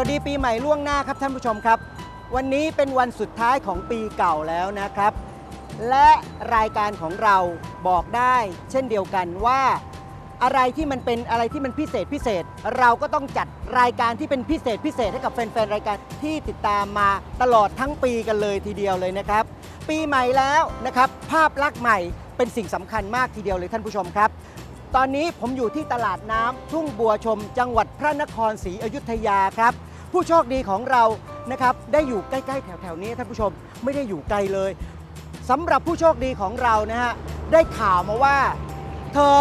สวัสดีปีใหม่ล่วงหน้าครับท่านผู้ชมครับ วันนี้เป็นวันสุดท้ายของปีเก่าแล้วนะครับ และรายการของเราบอกได้ เช่นเดียวกันว่าอะไรที่มันเป็นอะไรที่มันพิเศษพิเศษ เราก็ต้องจัดรายการที่เป็นพิเศษพิเศษให้กับแฟนๆรายการที่ติดตามมาตลอดทั้งปีกันเลยทีเดียวเลยนะครับ ปีใหม่แล้วนะครับ ภาพลักษณ์ใหม่เป็นสิ่งสำคัญมากทีเดียวเลยท่านผู้ชมครับ ตอนนี้ผมอยู่ที่ตลาดน้ำทุ่งบัวชม จังหวัดพระนครศรีอยุธยาครับ ผู้โชคดีของเรานะครับได้อยู่ใกล้ๆแถวๆนี้ท่านผู้ชมไม่ได้อยู่ไกลเลยสำหรับผู้โชคดีของเรานะฮะได้ข่าวมาว่า เธอ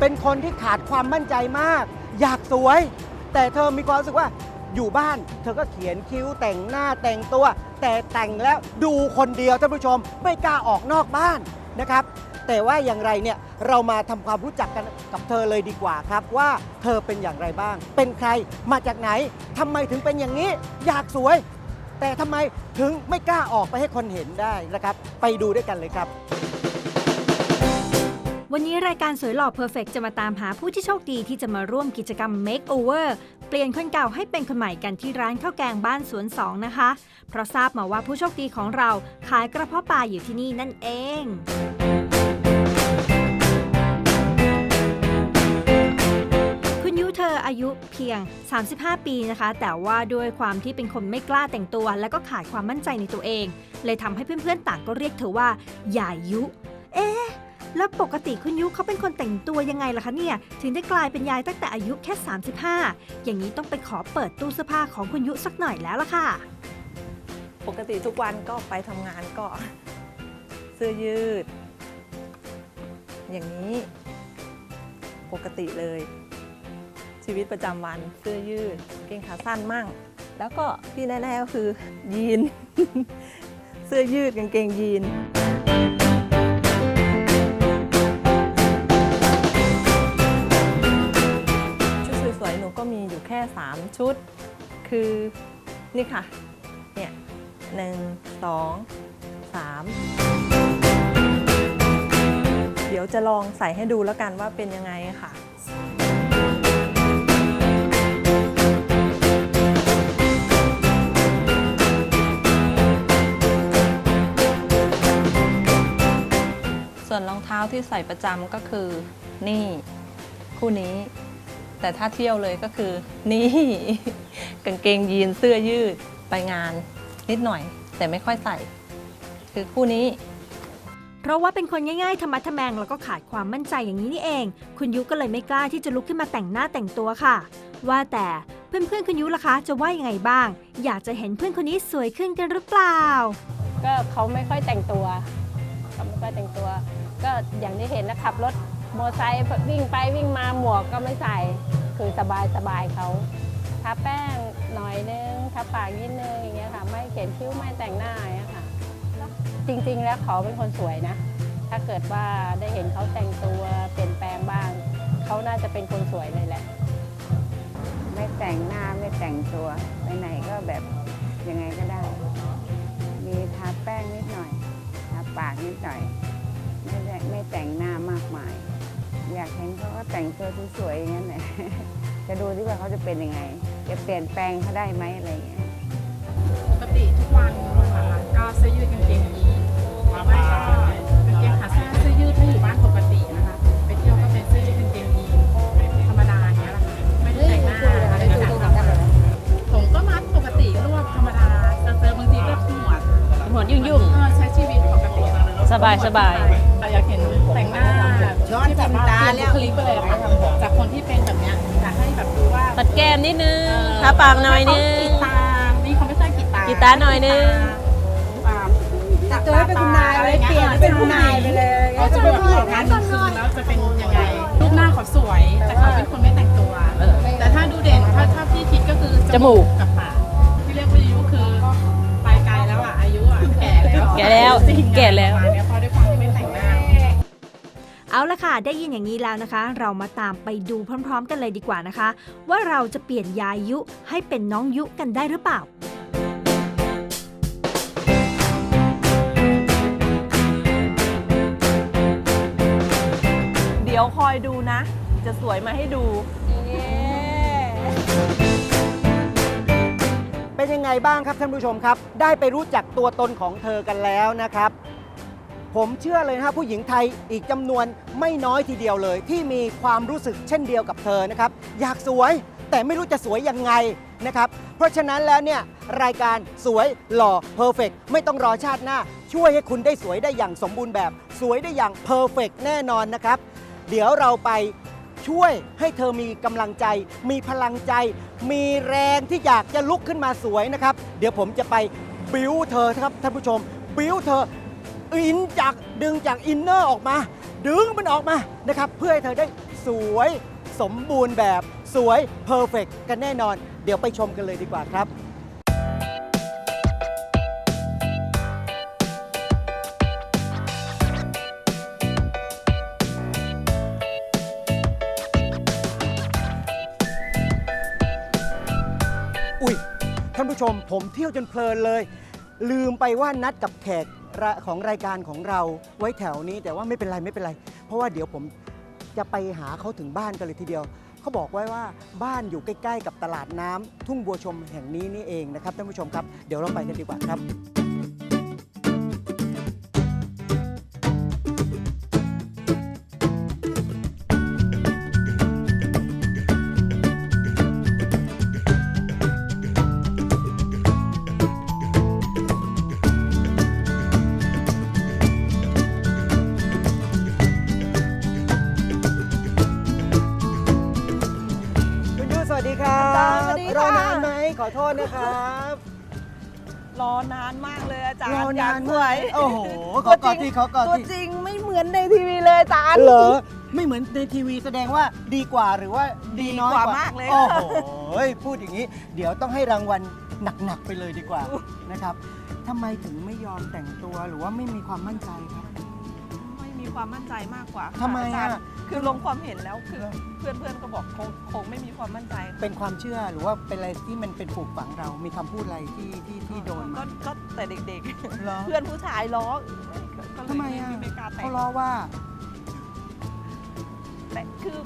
เป็นคนที่ขาดความมั่นใจมาก อยากสวย แต่เธอมีความรู้สึกว่าอยู่บ้าน เธอก็เขียนคิ้วแต่งหน้าแต่งตัว แต่แต่งแล้วดูคนเดียวท่านผู้ชมไม่กล้าออกนอกบ้านนะครับ แต่ว่าอย่างไรเนี่ยเรามาทำความรู้จักกันกับเธอเลยดีกว่าครับ ว่าเธอเป็นอย่างไรบ้าง เป็นใครมาจากไหนทำไมถึงเป็นอย่างนี้ อยากสวย แต่ทำไมถึงไม่กล้าออกไปให้คนเห็นได้นะครับ ไปดูด้วยกันเลยครับ วันนี้รายการสวยหล่อเพอร์เฟกจะมาตามหาผู้ที่โชคดีที่จะมาร่วมกิจกรรม Makeover เปลี่ยนคนเก่าให้เป็นคนใหม่กันที่ร้านข้าวแกงบ้านสวนสองนะคะ เพราะทราบมาว่าผู้โชคดีของเราขายกระเพาะปลาอยู่ที่นี่นั่นเอง อายุเพียง 35 ปีนะคะ แต่ว่าด้วยความที่เป็นคนไม่กล้าแต่งตัว และก็ขาดความมั่นใจในตัวเอง เลยทำให้เพื่อนๆ ต่างก็เรียกเธอว่าหยายุ เอ๊ะแล้วปกติคุณยุเขาเป็นคนแต่งตัวยังไงล่ะคะเนี่ย ถึงได้กลายเป็นยายตั้งแต่อายุแค่ 35 อย่างนี้ต้องไปขอเปิดตู้เสื้อผ้าของคุณยุสักหน่อยแล้วล่ะค่ะ ปกติทุกวันก็ไปทำงานก็ เสื้อยืด อย่างนี้ ปกติเลย ชีวิตประจำวันเสื้อยืดกางเกงขาสั้นมั่ง แล้วก็ที่แน่ๆก็คือยีน เสื้อยืดกางเกงยีนชุดสวยๆหนูก็มีอยู่แค่ 3 ชุด คือนี่ค่ะ เนี่ยหนึ่งสองสามเดี๋ยวจะลองใส่ให้ดูแล้วกันว่าเป็นยังไงค่ะ ท้าที่ใส่ประจำก็คือนี่ คู่นี้ แต่ถ้าเที่ยวเลยก็คือ นี่ กางเกงยีนเสื้อยืดไปงาน นิดหน่อย แต่ไม่ค่อยใส่ คือคู่นี้ เพราะว่าเป็นคนง่ายๆธรรมะทแมงแล้วก็ขาดความมั่นใจอย่างนี้นี่เอง คุณยุก็เลยไม่กล้าที่จะลุกขึ้นมาแต่งหน้าแต่งตัวค่ะ ว่าแต่เพื่อนๆคุณยุล่ะคะ จะว่ายังไงบ้าง อยากจะเห็นเพื่อนคนนี้สวยขึ้นกันหรือเปล่า ก็เขาไม่ค่อยแต่งตัวเขาไม่ค่อยแต่งตัว ก็อย่างที่เห็นนะขับรถมอไซค์วิ่งไปวิ่งมาหมวกก็ไม่ใส่ คือสบายสบายเขาทาแป้งหน่อยนึงทาปากนิดนึงอย่างเงี้ยค่ะ ไม่เขียนคิ้วไม่แต่งหน้าอย่างเงี้ยค่ะ จริงๆแล้วเขาเป็นคนสวยนะ ถ้าเกิดว่าได้เห็นเขาแต่งตัวเปลี่ยนแปลงบ้าง เขาน่าจะเป็นคนสวยเลยแหละ ไม่แต่งหน้าไม่แต่งตัวไปไหนก็แบบยังไงก็ได้ มีทาแป้งนิดหน่อยทาปากนิดหน่อย ไม่ได้ไม่แต่งหน้ามากมาย อยากเห็นเขาก็แต่งตัวสวยๆอย่างนั้นแหละจะดูที่ว่าเขาจะเป็นยังไง จะเปลี่ยนแปลงเขาได้ไหมอะไรอย่างเงี้ยปกติทุกวันนะคะก็เสื้อยืดกางเกงยีนไม่ก็กางเกงขาสั้นเสื้อยืดถ้าอยู่บ้านปกตินะคะไปเที่ยวก็เป็นเสื้อยืดกางเกงยีนธรรมดาอย่างเงี้ยแหละค่ะไม่ได้แต่งหน้าอะไรต่างๆผมก็มัดปกติรวบธรรมดาเจอบางทีก็หมวดหมวดยุ่งๆใช้ชีวิตปกติสบายสบาย แต่อยากเห็นแต่งหน้าที่แบบว่าเปลี่ยนบุคลิกไปเลยอะค่ะจากคนที่เป็นแบบเนี้ยอยากให้แบบดูว่าตัดแก้มนิดนึงทาปากหน่อยนึง กีตาร์นี่เขาไม่ใช่กีตาร์กีตาร์หน่อยนึง จากตัวให้เป็นคุณนายเลยเปลี่ยนเป็นคุณนายไปเลยเขาจะเป็นผู้หญิงานหนึ่งคืนแล้วจะเป็นยังไงรูปหน้าเขาสวย แต่เขาเป็นคนไม่แต่งตัว แต่ถ้าดูเด่นถ้าถ้าพี่คิดก็คือจมูกกับปากที่เรียกว่าอายุคือไปไกลแล้วอะอายุอะแก่แล้ว แก่แล้ว จริงๆแก่แล้วป เอาละค่ะ ได้ยินอย่างนี้แล้วนะคะ เรามาตามไปดูพร้อม ๆ กันเลยดีกว่านะคะ ว่าเราจะเปลี่ยนยายยุให้เป็นน้องยุกันได้หรือเปล่าเดี๋ยวคอยดูนะ จะสวยมาให้ดูไงบ้างครับท่านผู้ชมครับ ได้ไปรู้จักตัวตนของเธอกันแล้วนะครับ ผมเชื่อเลยนะครับผู้หญิงไทยอีกจำนวนไม่น้อยทีเดียวเลย ที่มีความรู้สึกเช่นเดียวกับเธอนะครับ อยากสวยแต่ไม่รู้จะสวยยังไงนะครับ เพราะฉะนั้นแล้วเนี่ยรายการสวยหล่อเพอร์เฟกไม่ต้องรอชาติหน้า ช่วยให้คุณได้สวยได้อย่างสมบูรณ์แบบ สวยได้อย่างเพอร์เฟกแน่นอนนะครับ เดี๋ยวเราไปช่วยให้เธอมีกำลังใจ มีพลังใจ มีแรงที่อยากจะลุกขึ้นมาสวยนะครับ เดี๋ยวผมจะไปบิ้วเธอครับท่านผู้ชม บิ้วเธอ อินจากดึงจากอินเนอร์ออกมา ดึงมันออกมานะครับ เพื่อให้เธอได้สวยสมบูรณ์แบบสวยเพอร์เฟกกันแน่นอน เดี๋ยวไปชมกันเลยดีกว่าครับอุ้ยท่านผู้ชมผมเที่ยวจนเพลินเลย ลืมไปว่านัดกับแขก ของรายการของเราไว้แถวนี้ แต่ว่าไม่เป็นไรไม่เป็นไร เพราะว่าเดี๋ยวผมจะไปหาเขาถึงบ้านกันเลยทีเดียว เขาบอกไว้ว่าบ้านอยู่ใกล้ ๆ กับตลาดน้ำทุ่งบัวชมแห่งนี้นี่เองนะครับท่านผู้ชมครับ เดี๋ยวเราไปกันดีกว่าครับ อโทษนะครับรอนานมากเลยอาจารย์รอนานอยกสมาวกยโอ้โหขอกอดที่ขอกอดตัวที่จริงไม่เหมือนในทีวีเลยอาจารย์เหรอไม่เหมือนในทีวีแสดงว่าดีกว่าหรือว่าดีน้อยดีกว่ามากเลยโอ้โหพูดอย่างนี้ เดี๋ยวต้องให้รางวัลหนักๆไปเลยดีกว่านะครับทำไมถึงไม่ยอมแต่งตัวหรือว่าไม่มีความมั่นใจครับไม่มีความมั่นใจมากกว่าค่ะทำไมาจารย์อะคือลงความเห็นแล้วคือเพื่อนเพื่อนๆก็บอกคงคงไม่มีความมั่นใจเป็นความเชื่อหรือว่าเป็นอะไรที่มันเป็นปลูกฝังเรา มีคำพูดอะไรที่ที่ที่โดนก็มาก็แต่เด็กเหรอ ๆ เพื่อนผู้ชายล้อก็เลยทำไมอะไม่กล้าแต่ง เขาล้อว่า แต่คือ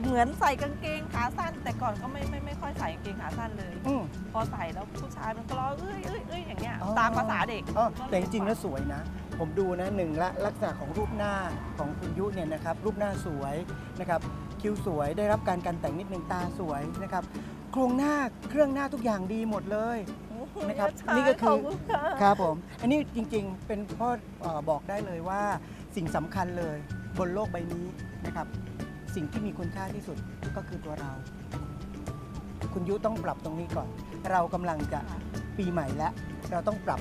เหมือนใส่กางเกงขาสั้น แต่ก่อนก็ไม่ไม่ไม่ค่อยใส่กางเกงขาสั้นเลย อืม พอใส่แล้วผู้ชายมันก็ล้อเอ้ยเอ้ยเอ้ยอย่างเงี้ยอ๋อ ตามภาษาเด็กอ๋อแต่จริงๆแล้วสวยนะ ผมดูนะหนึ่งละลักษณะของรูปหน้าของคุณยุเนี่ยนะครับรูปหน้าสวยนะครับคิ้วสวยได้รับการการแต่งนิดนึงตาสวยนะครับโครงหน้าเครื่องหน้าทุกอย่างดีหมดเลยนะครับใช่นี่ก็คือขบณค่ะครับผมอันนี้จริงๆเป็นเพ่อเอ่อบอกได้เลยว่าสิ่งสำคัญเลยบนโลกใบนี้นะครับ สิ่งที่มีคุณค่าที่สุดก็คือตัวเรา คุณยุต้องปรับตรงนี้ก่อน เรากำลังจะปีใหม่แล้วเราต้องปรับ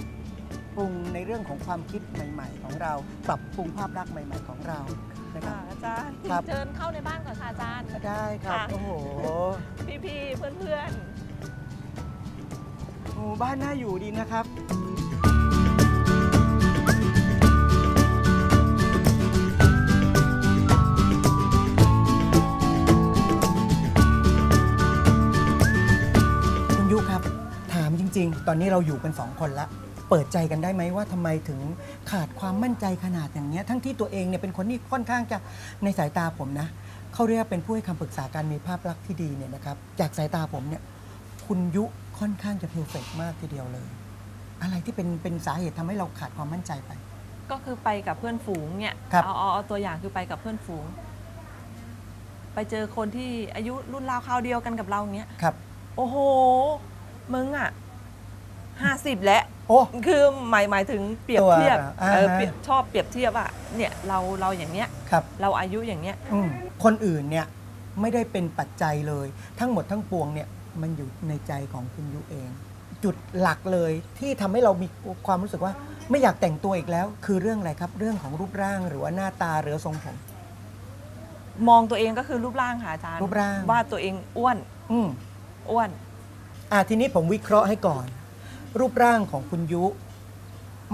ปรุงในเรื่องของความคิดใหม่ ๆ ของเรา ปรับปรุงภาพลักษณ์ใหม่ ๆ ของเรานะครับ ค่ะอาจารย์ครับ เชิญเข้าในบ้านก่อนค่ะอาจารย์ ได้ครับค่ะ โอ้โหพี่ๆ เพื่อนหมู่บ้านน่าอยู่ดีนะครับ คุณยุครับ ถามจริง ๆ ตอนนี้เราอยู่กันสองคนละ เปิดใจกันได้ไหมว่าทำไมถึงขาดความมั่นใจขนาดอย่างเนี้ยทั้งที่ตัวเองเนี่ยเป็นคนที่ค่อนข้างจะในสายตาผมนะเขาเรียกว่าเป็นผู้ให้คำปรึกษาการมีภาพลักษณ์ที่ดีเนี่ยนะครับจากสายตาผมเนี่ยคุณยุค่อนข้างจะเพอร์เฟกมากทีเดียวเลย อะไรที่เป็นเป็นสาเหตุทำให้เราขาดความมั่นใจไปๆก็คือไปกับเพื่อนฝูงเนี่ยครับ เอาเอาเอาตัวอย่างคือไปกับเพื่อนฝูง ไปเจอคนที่อายุรุ่นราวคราวเดียวกันกับเราเนี้ย ครับ โอ้โห มึงอะห้าสิบแล้ว โอ้ คือหมายหมายถึงเปรียบเทียบตัวอ่า เออฮะเปรียบชอบเปรียบเทียบว่าเนี่ยเราเราอย่างเนี้ยครับเราอายุอย่างเนี้ยอืมคนอื่นเนี่ยไม่ได้เป็นปัจจัยเลย ทั้งหมดทั้งปวงเนี่ยมันอยู่ในใจของคุณยุเอง จุดหลักเลยที่ทำให้เรามีความรู้สึกว่า ไม่อยากแต่งตัวอีกแล้ว คือเรื่องอะไรครับ เรื่องของรูปร่างหรือว่าหน้าตาหรือทรงผม มองตัวเองก็คือรูปร่างค่ะอาจารย์รูปร่าง ว่าตัวเองอ้วนอืม อ้วน อะทีนี้ผมวิเคราะห์ให้ก่อน รูปร่างของคุณยุ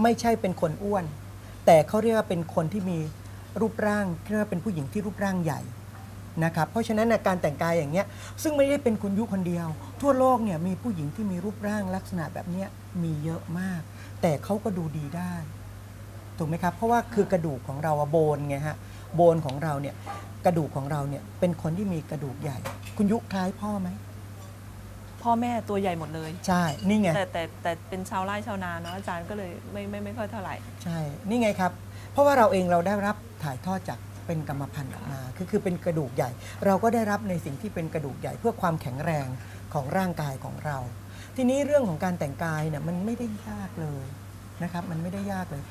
ไม่ใช่เป็นคนอ้วน แต่เขาเรียกว่าเป็นคนที่มีรูปร่างเรียกว่าเป็นผู้หญิงที่รูปร่างใหญ่นะครับเพราะฉะนั้นนะการแต่งกายอย่างเงี้ยซึ่งไม่ได้เป็นคุณยุคนเดียว ทั่วโลกเนี่ยมีผู้หญิงที่มีรูปร่างลักษณะแบบเนี้ยมีเยอะมาก แต่เขาก็ดูดีได้ถูกไหมครับเพราะว่าคือกระดูกของเราอะโบนไงฮะโบนของเราเนี่ยกระดูกของเราเนี่ยเป็นคนที่มีกระดูกใหญ่ คุณยุคล้ายพ่อไหม พ่อแม่ตัวใหญ่หมดเลย ใช่ นี่ไง แต่แต่แต่เป็นชาวไร่ชาวนาเนาะอาจารย์ก็เลยไม่ไม่ไม่ค่อยเท่าไหร่ ใช่ นี่ไงครับ เพราะว่าเราเองเราได้รับถ่ายทอดจากเป็นกรรมพันธุ์ออกมาคือคือเป็นกระดูกใหญ่ เราก็ได้รับในสิ่งที่เป็นกระดูกใหญ่ เพื่อความแข็งแรงของร่างกายของเรา ทีนี้เรื่องของการแต่งกายเนี่ยมันไม่ได้ยากเลยนะครับ มันไม่ได้ยากเลย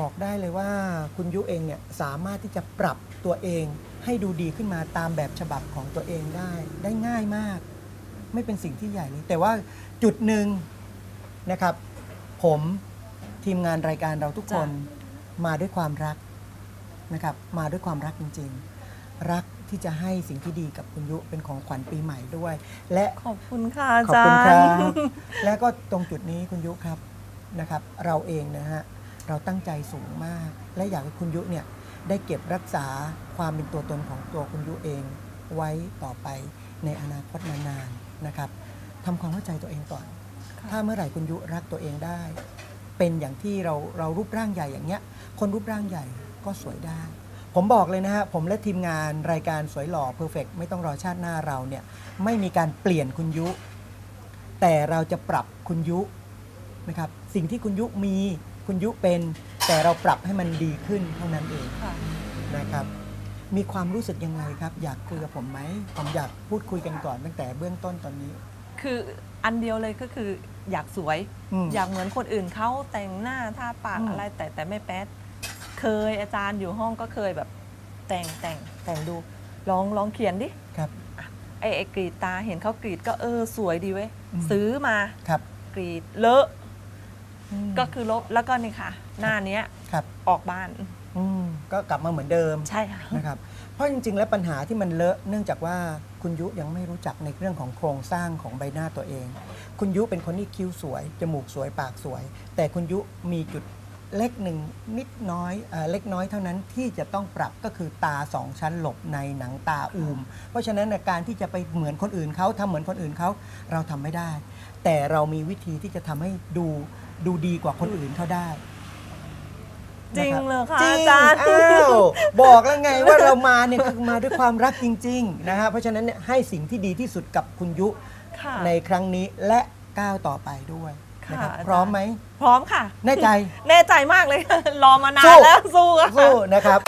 บอกได้เลยว่าคุณยุเองเนี่ยสามารถที่จะปรับตัวเองให้ดูดีขึ้นมาตามแบบฉบับของตัวเองได้ได้ง่ายมาก ไม่เป็นสิ่งที่ใหญ่เลย แต่ว่าจุดหนึ่งนะครับ ผมทีมงานรายการเราทุกคนมาด้วยความรักนะครับ มาด้วยความรักจริง ๆ รักที่จะให้สิ่งที่ดีกับคุณยุเป็นของขวัญปีใหม่ด้วย และขอบคุณค่ะอาขอบจาคุณครรับย์และก็ตรงจุดนี้คุณยุครับนะครับ เราเองนะฮะเราตั้งใจสูงมาก และอยากให้คุณยุเนี่ยได้เก็บรักษาความเป็นตัวตนของตัวคุณยุเองไว้ต่อไป ในอนาคตนานๆนะครับทำความเข้าใจตัวเองก่อนค่ะถ้าเมื่อไหร่คุณยุรักตัวเองได้ เป็นอย่างที่เราเรารูปร่างใหญ่อย่างเงี้ย คนรูปร่างใหญ่ก็สวยได้ ผมบอกเลยนะฮะผมและทีมงานรายการสวยหล่อเพอร์เฟกไม่ต้องรอชาติหน้าเราเนี่ยไม่มีการเปลี่ยนคุณยุ แต่เราจะปรับคุณยุนะครับสิ่งที่คุณยุมีคุณยุเป็น แต่เราปรับให้มันดีขึ้นเท่านั้นเองค่ะนะครับ มีความรู้สึกยังไงครับ อยากคุยกับผมไหมผมอยากพูดคุยกันก่อนตั้งแต่เบื้องต้นตอนนี้ คืออันเดียวเลยก็คืออยากสวย อืม อยากเหมือนคนอื่นเขาแต่งหน้าทาปากอืม อะไรแต่แต่ไม่แป๊ดเคยอาจารย์อยู่ห้องก็เคยแบบแต่งแต่งแต่งดูลองลองเขียนดิครับ ไอ้ไอ้กรีดตาเห็นเขากรีดก็เออสวยดีเว้ยอืม ซื้อมาครับกรีดเลอะ อืมก็คือลบแล้วก็นี่ค่ะ หน้าเนี้ยครับ ออกบ้าน อืมก็กลับมาเหมือนเดิมใช่ค่ะ นะครับ เพราะจริง ๆ แล้วปัญหาที่มันเลอะเนื่องจากว่าคุณยุยังไม่รู้จักในเรื่องของโครงสร้างของใบหน้าตัวเอง คุณยุเป็นคนที่คิ้วสวย จมูกสวยปากสวย แต่คุณยุมีจุดเล็กหนึ่งนิดน้อยเออเล็กน้อยเท่านั้นที่จะต้องปรับก็คือตาสองชั้นหลบในหนังตาอูม เพราะฉะนั้นเนี่ยการที่จะไปเหมือนคนอื่นเขาทำเหมือนคนอื่นเขาเราทำไม่ได้ แต่เรามีวิธีที่จะทำให้ดูดูดีกว่าคนอื่นเขาได้ จริงนะคบเหรอคะจริงอาจารย์ อ้าวบอกแล้วไงว่าเรามาเนี่ยคือมาด้วยความรักจริงๆนะฮะเพราะฉะนั้นเนี่ยให้สิ่งที่ดีที่สุดกับคุณยุค่ะ ในครั้งนี้และก้าวต่อไปด้วยนะครับค่ะอาจารย์พร้อมไหมพร้อมค่ะ แน่ใจ แน่ใจมากเลย รอมานานสู้แล้วสู้ค่ะ สู้นะครับ